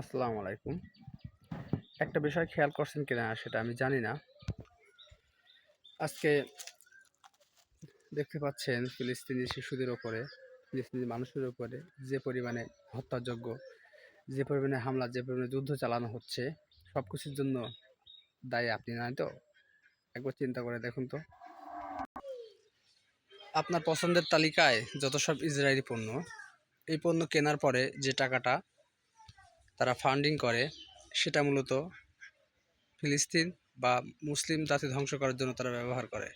আসসালামু আলাইকুম। একটা বিষয় খেয়াল করছেন কিনা সেটা আমি জানি না। আজকে দেখতে পাচ্ছেন ফিলিস্তিনি শিশুদের ওপরে, ফিলিস্তিনি মানুষের উপরে যে পরিমাণে হত্যাযোগ্য যে পরিমাণে হামলা, যে পরিমাণে যুদ্ধ চালানো হচ্ছে সব কিছুর জন্য দায়ী আপনি নাই তো? একবার চিন্তা করে দেখুন তো। আপনার পছন্দের তালিকায় যত সব ইসরায়েলি পণ্য, এই পণ্য কেনার পরে যে টাকাটা তারা ফান্ডিং করে, সেটা মূলত ফিলিস্তিন বা মুসলিম জাতি ধ্বংস করার জন্য তারা ব্যবহার করে।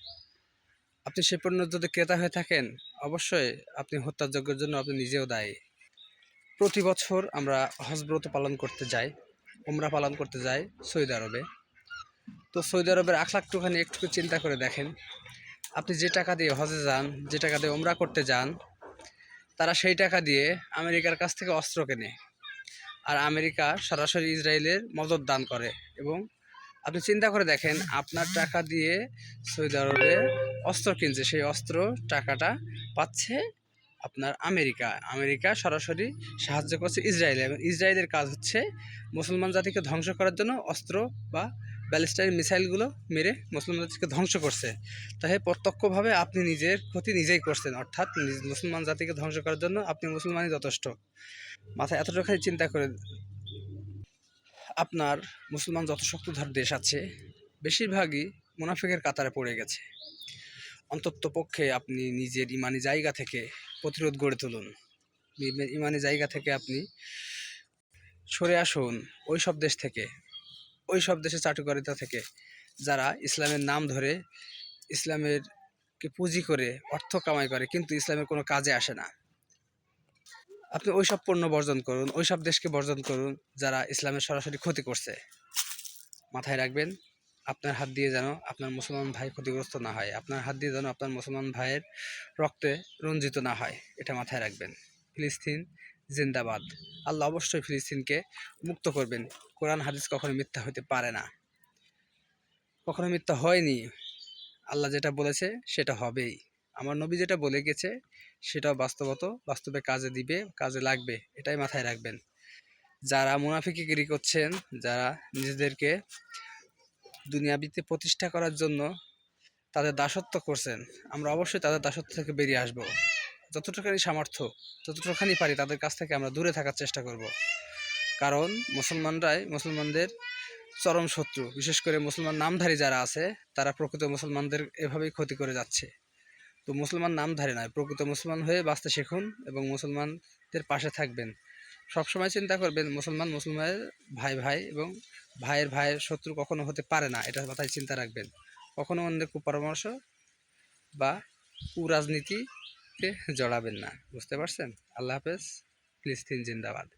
আপনি সে পণ্য যদি ক্রেতা হয়ে থাকেন, অবশ্যই আপনি হত্যাযজ্ঞের জন্য আপনি নিজেও দায়ী। প্রতি বছর আমরা হজব্রত পালন করতে যাই ওমরা পালন করতে যাই সৌদি আরবে। তো সৌদি আরবের আখলাকটুখানি একটু চিন্তা করে দেখেন। আপনি যে টাকা দিয়ে হজে যান, যে টাকা দিয়ে ওমরা করতে যান, তারা সেই টাকা দিয়ে আমেরিকার কাছ থেকে অস্ত্র কেনে। আর আমেরিকা সরাসরি ইসরায়েলের মদত দান করে। এবং আপনি চিন্তা করে দেখেন, আপনার টাকা দিয়ে সৌদি আরবে অস্ত্র কিনছে, সেই অস্ত্র টাকাটা পাচ্ছে আপনার আমেরিকা। আমেরিকা সরাসরি সাহায্য করছে ইসরায়েল। এবং ইসরায়েলের কাজ হচ্ছে মুসলমান জাতিকে ধ্বংস করার জন্য অস্ত্র বা ব্যালিস্টাইল মিসাইলগুলো মেরে মুসলমান জাতিকে ধ্বংস করছে। তাই প্রত্যক্ষভাবে আপনি নিজের ক্ষতি নিজেই করছেন, অর্থাৎ মুসলমান জাতিকে ধ্বংস করার জন্য আপনি মুসলমানই যথেষ্ট। মাথায় এতটুখানি চিন্তা করে আপনার মুসলমান যত শক্তিধর দেশ আছে, বেশিরভাগই মুনাফিকের কাতারে পড়ে গেছে। অন্তত পক্ষে আপনি নিজের ইমানি জায়গা থেকে প্রতিরোধ গড়ে তুলুন। ইমানি জায়গা থেকে আপনি সরে আসুন ওই সব দেশ থেকে। ওই সব দেশের চাটুকারিতা থেকে, যারা ইসলামের নাম ধরে ইসলামের কে পুঁজি করে অর্থ কামাই করে, কিন্তু ইসলামের কোনো কাজে আসে না। আপনি ওই সব পণ্য বর্জন করুন, ওই সব দেশকে বর্জন করুন, যারা ইসলামের সরাসরি ক্ষতি করছে। মাথায় রাখবেন, আপনার হাত দিয়ে যেন আপনার মুসলমান ভাই ক্ষতিগ্রস্ত না হয়, আপনার হাত দিয়ে যেন আপনার মুসলমান ভাইয়ের রক্তে রঞ্জিত না হয়, এটা মাথায় রাখবেন। ফিলিস্তিন জিন্দাবাদ। আল্লাহ অবশ্যই ফিলিস্তিনকে মুক্ত করবেন। কোরআন, হাদিস কখনো মিথ্যা হতে পারে না। কখনো মিথ্যা হয়নি। আল্লাহ যেটা বলেছে সেটা হবেই। আমার নবী যেটা বলে গেছে সেটাও বাস্তবত, বাস্তবে কাজে দিবে, কাজে লাগবে, এটাই মাথায় রাখবেন। যারা মুনাফিকিগিরি করছেন, যারা নিজেদেরকে দুনিয়াবিতে প্রতিষ্ঠা করার জন্য তাদের দাসত্ব করছেন, আমরা অবশ্যই তাদের দাসত্ব থেকে বেরিয়ে আসব। যতটুখানি সামর্থ্য যতটুখানি পারি তাদের কাছ থেকে আমরা দূরে থাকার চেষ্টা করব। কারণ মুসলমানরাই মুসলমানদের চরম শত্রু। বিশেষ করে মুসলমান নামধারী যারা আছে, তারা প্রকৃত মুসলমানদের এভাবেই ক্ষতি করে যাচ্ছে। তো মুসলমান নামধারী নয়, প্রকৃত মুসলমান হয়ে বাঁচতে শিখুন এবং মুসলমানদের পাশে থাকবেন। সবসময় চিন্তা করবেন, মুসলমান মুসলমানের ভাই ভাই এবং ভাইয়ের ভাইয়ের শত্রু কখনো হতে পারে না, এটা মাথায় চিন্তা রাখবেন। কখনো অন্যের কুপরামর্শ বা কুরাজনীতিতে জড়াবেন না বুঝতে পারছেন? আল্লাহ হাফেজ ফিলিস্তিন জিন্দাবাদ।